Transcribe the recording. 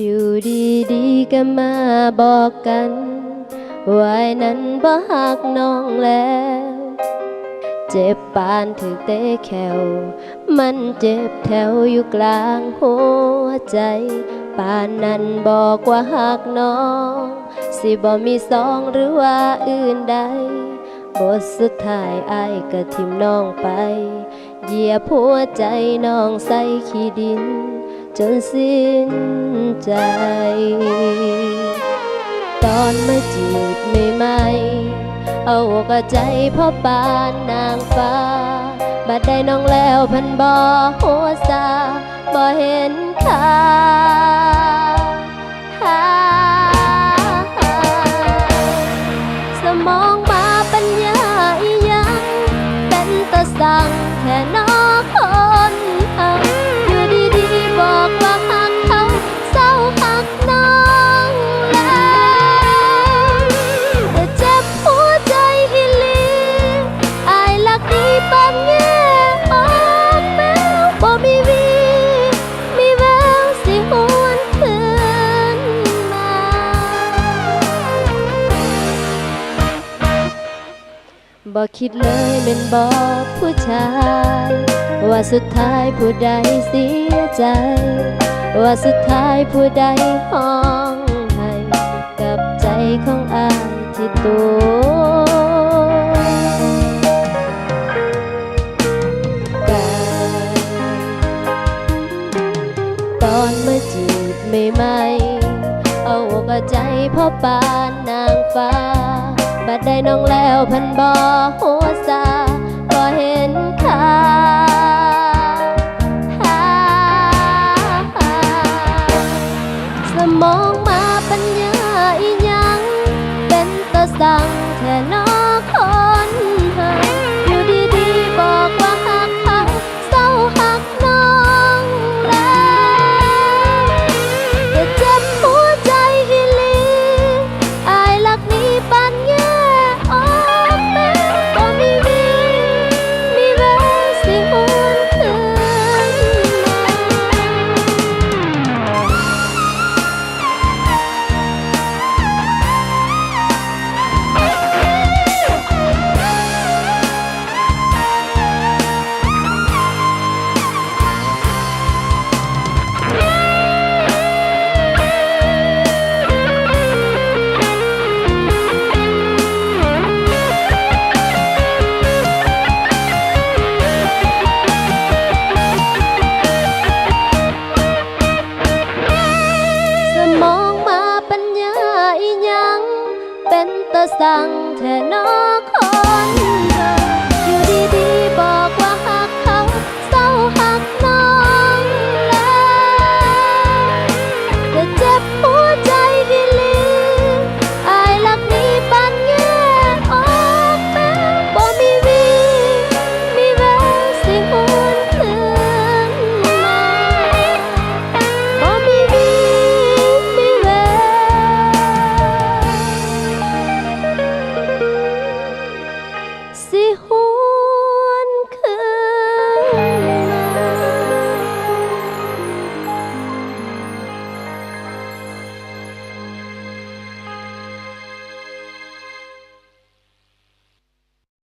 อยู่ดีๆก็มาบอกกันว่านั้นบ่หักน้องแล้ว เจ็บปานถึกเตะแขว มันเจ็บแถวอยู่กลางหัวใจ ปานนั้นบอกว่าหักน้อง สิบ่มีสองหรือว่าอื่นใด บทสุดท้ายไอายก็ทิมน้องไป เหยียบหัวใจน้องใส่ขี้ดิน จนสิ้นใจ ตอนมาจีบใหม่ไหมเอาอกเอาใจพ่อปานนางฟ้า บัดได้น้องแล้วพันบอหัวซาบ่เห็นค่า บอกคิดเลยเป็นบอกผู้ชาย ว่าสุดท้ายผู้ใดเสียใจ ว่าสุดท้ายผู้ใดห้องให้กับใจของอายที่ตัวกันตอนเมื่อจีบใหม่ๆเอาอกเอาใจพ่อปานนางฟ้า บัดได้น้องแล้วพันบอหัวซาก็เห็นค่าสมองมาปัญญาอีหยัง เป็นตะสัง นอคน ser